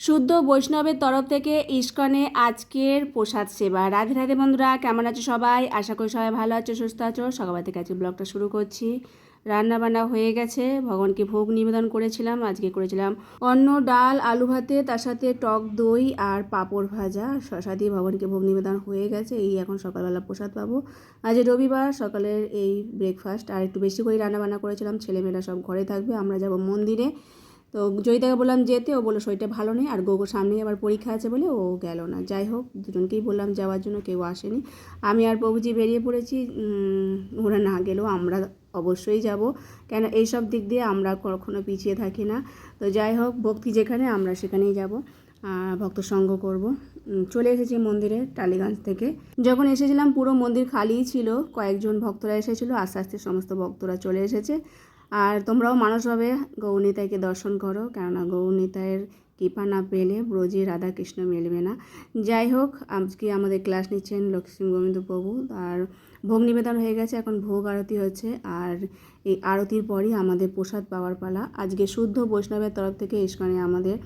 শুদ্ধ বৈষ্ণবের তরফ থেকে ইস্কনে আজকের প্রসাদ সেবা। রাধে রাধে বন্ধুরা, কেমন আছো সবাই? আশা করি সবাই ভালো আছো, সুস্থ আছো। সকাল থেকে আজকে ব্লগটা শুরু করছি। রান্না বান্না হয়ে গেছে। ভগবানকে ভোগ নিবেদন করেছিলাম। আজকে করেছিলাম অন্ন, ডাল, আলু ভাতে, তার সাথে টক দই আর পাঁপড় ভাজা। শশা দিয়ে ভগবানকে ভোগ নিবেদন হয়ে গেছে। এই এখন সকালবেলা প্রসাদ পাবো। আজ রবিবার, সকালের এই ব্রেকফাস্ট আর একটু বেশি করে রান্না বান্না করেছিলাম। ছেলেমেয়েরা সব ঘরে থাকবে। আমরা যাব মন্দিরে। তো জয়িতাকে বললাম যেতে, ও বলল শরীরটা ভালো নেই, আর গোগোর সামনেই আবার পরীক্ষা আছে বলে ও গেল না। যাই হোক, দুজনকেই বললাম যাওয়ার জন্য কেউ আসেনি। আমি আর প্রভুজি বেরিয়ে পড়েছি ওরা না গেলেও আমরা অবশ্যই যাব। কেন, এইসব দিক দিয়ে আমরা কখনো পিছিয়ে থাকি না। তো যাই হোক, ভক্তি যেখানে, আমরা সেখানেই যাব ভক্ত সঙ্গ করব। চলে এসেছি মন্দিরে, টালিগঞ্জ থেকে। যখন এসেছিলাম, পুরো মন্দির খালিই ছিল, কয়েকজন ভক্তরা এসেছিল, আস্তে আস্তে সমস্ত ভক্তরা চলে এসেছে। আর তোমরাও মানুষভাবে গৌনিতাইকে দর্শন করো, কেননা গৌনিতায়ের কৃপা না পেলে ব্রজে রাধাকৃষ্ণ মিলবে না। যাই হোক, আজকে আমাদের ক্লাস নিচ্ছেন লক্ষ্মী গোবিন্দ প্রভু আর ভোগ নিবেদন হয়ে গেছে, এখন ভোগ আরতি হচ্ছে, আর এই আরতির পরই আমাদের প্রসাদ পাওয়ার পালা। আজকে শুদ্ধ বৈষ্ণবের তরফ থেকে ইস্কনে আমাদের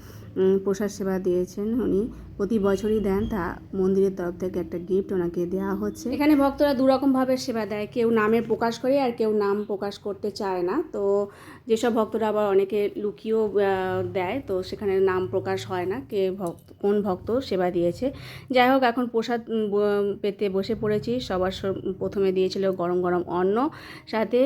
প্রসাদ সেবা দিয়েছেন উনি। প্রতি বছরই দেন, তা মন্দিরের তরফ থেকে একটা গিফট ওনাকে দেওয়া হচ্ছে। এখানে ভক্তরা দুরকমভাবে সেবা দেয়। কেউ নামের প্রকাশ করে আর কেউ নাম প্রকাশ করতে চায় না। তো যেসব ভক্তরা আবার অনেকে লুকিয়েও দেয়, তো সেখানে নাম প্রকাশ হয় না কে ভক্ত, কোন ভক্ত সেবা দিয়েছে। যাই হোক, এখন প্রসাদ পেতে বসে পড়েছি। সবার প্রথমে দিয়েছিল গরম গরম অন্ন। সাথে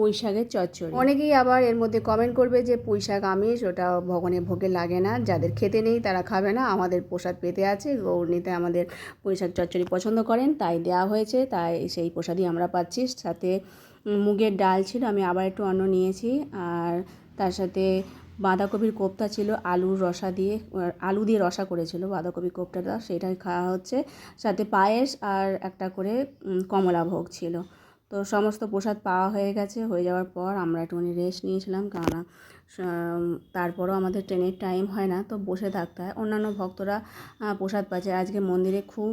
পুঁই চচ্চড়ি। অনেকেই আবার এর মধ্যে কমেন্ট করবে যে পুঁই শাক আমিষ, ওটা ভগবানের ভোগে লাগে না। যাদের খেতে নেই, তারা খাবে না। আমাদের প্রসাদ পেতে আছে, গৌরনীতে আমাদের পুঁই চচ্চড়ি পছন্দ করেন, তাই দেওয়া হয়েছে। তাই সেই প্রসাদই আমরা পাচ্ছি। সাথে মুগের ডাল ছিল, আমি আবার একটু অন্ন নিয়েছি। আর তার সাথে বাঁধাকপির কোপ্তা ছিল, আলুর রসা দিয়ে, আলু দিয়ে রসা করেছিল বাঁধাকপি কোপ্তাটা, সেটাই খাওয়া হচ্ছে। সাথে পায়েস আর একটা করে কমলা ভোগ ছিল। তো সমস্ত প্রসাদ পাওয়া হয়ে গেছে। হয়ে যাওয়ার পর আমরা একটুখানি রেস্ট নিয়েছিলাম কেননা তারপরও আমাদের ট্রেনের টাইম হয় না, তো বসে থাকতে হয়। অন্যান্য ভক্তরা প্রসাদ পাচ্ছে। আজকে মন্দিরে খুব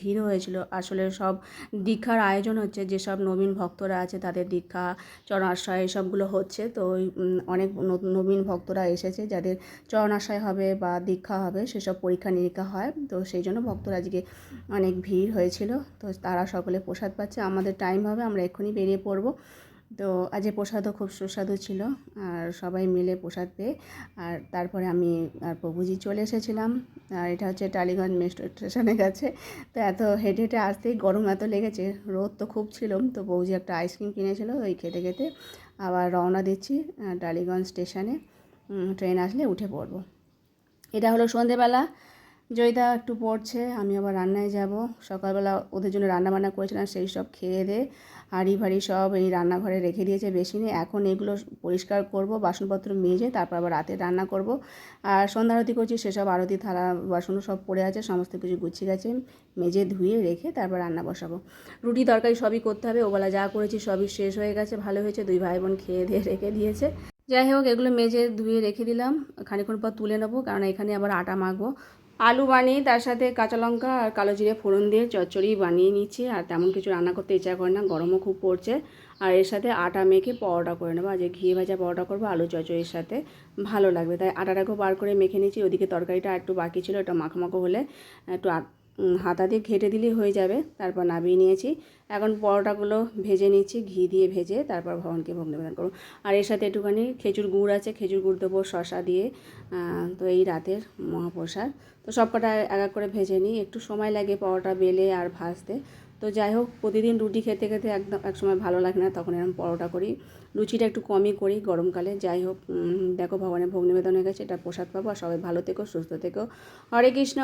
ভিড় হয়েছিল। আসলে সব দীক্ষার আয়োজন হচ্ছে। যেসব নবীন ভক্তরা আছে, তাদের দীক্ষা, চরণাশ্রয় এসবগুলো হচ্ছে। তো অনেক নবীন ভক্তরা এসেছে। যাদের চরণাশ্রয় হবে বা দীক্ষা হবে, সেসব পরীক্ষা নিরীক্ষা হয়। তো সেই জন্য ভক্তরা আজকে অনেক ভিড় হয়েছিল। তো তারা সকলে প্রসাদ পাচ্ছে। আমাদের টাইম হবে, আমরা এক্ষুনি বেরিয়ে পড়ব। তো আজ প্রসাদও খুব সুস্বাদু ছিল, আর সবাই মিলে প্রসাদ পেয়ে, আর তারপরে আমি আর প্রভুজি চলে এসেছিলাম, আর এটা হচ্ছে টালিগঞ্জ মেট্রো স্টেশনের কাছে। তো এত হেঁটে হেঁটে আসতেই গরম এত লেগেছে, রোদ তো খুব ছিল, তো বৌজি একটা আইসক্রিম কিনেছিল ওই খেতে খেতে আবার রওনা দিচ্ছি টালিগঞ্জ স্টেশনে ট্রেন আসলে উঠে পড়ব। এটা হলো সন্ধেবেলা জয়িতা একটু পড়ছে, আমি আবার রান্নায় যাব। সকালবেলা ওদের জন্য রান্না বান্না করেছিলাম, সেই সব খেয়ে দে। হাঁড়ি ভাড়ি সব এই রান্নাঘরে রেখে দিয়েছে বেশি নেই। এখন এগুলো পরিষ্কার করব, বাসনপত্র মেজে, তারপর আবার রাতে রান্না করব। আর সন্ধ্যা আরতি করছি, সেসব আরতি, থালা, বাসনও সব পড়ে আছে, সমস্ত কিছু গুছিয়ে গেছে। মেজে, ধুয়ে রেখে তারপর রান্না বসাবো। রুটি তরকারি সবই করতে হবে, ওবেলা যা করেছি সবই শেষ হয়ে গেছে, ভালো হয়েছে, দুই ভাই বোন খেয়ে দিয়ে রেখে দিয়েছে। যাই হোক, এগুলো মেজে, ধুয়ে রেখে দিলাম, খানিক্ষণ পর তুলে নেব, কারণ এখানে আবার আটা মাখবো। আলু বানিয়ে তার সাথে কাঁচা লঙ্কা আর কালো জিরে ফোড়ন দিয়ে চচ্চড়ি বানিয়ে নিচ্ছি। আর তেমন কিছু রান্না করতে ইচ্ছা করে না, গরমও খুব পড়ছে। আর এর সাথে আটা মেখে পরোটা করে নেব। যে ঘিয়ে ভাজা পরোটা করব, আলু চচ্চড়ির সাথে। ভালো লাগবে। তাই আটাটাকেও বার করে মেখে নিচ্ছি। ওদিকে তরকারিটা একটু বাকি ছিল এটা মাখো হলে একটু হাতা দিয়ে ঘেটে দিলেই হয়ে যাবে। তারপর নামিয়ে নিয়েছি। এখন পরোটাগুলো ভেজে নিচ্ছি, ঘি দিয়ে ভেজে তারপর ভগবানকে ভোগ নিবেদন করব। আর এর সাথে একটুখানি খেজুর গুড় আছে, খেজুর গুড় দেবো শশা দিয়ে তো এই রাতের মহাপ্রসাদ। তো সব কটা এক এক করে ভেজে নিই। একটু সময় লাগে পরোটা বেলে আর ভাজতে। তো যাই হোক, প্রতিদিন রুটি খেতে খেতে একদম এক সময় ভালো লাগে না, তখন এরকম পরোটা করি। লুচিটা একটু কমই করি গরমকালে। যাই হোক দেখো ভগবানের ভোগ নিবেদন হয়ে গেছে, এটা প্রসাদ পাবো। আর সবাই ভালো থেকো, সুস্থ থেকো। হরে কৃষ্ণ!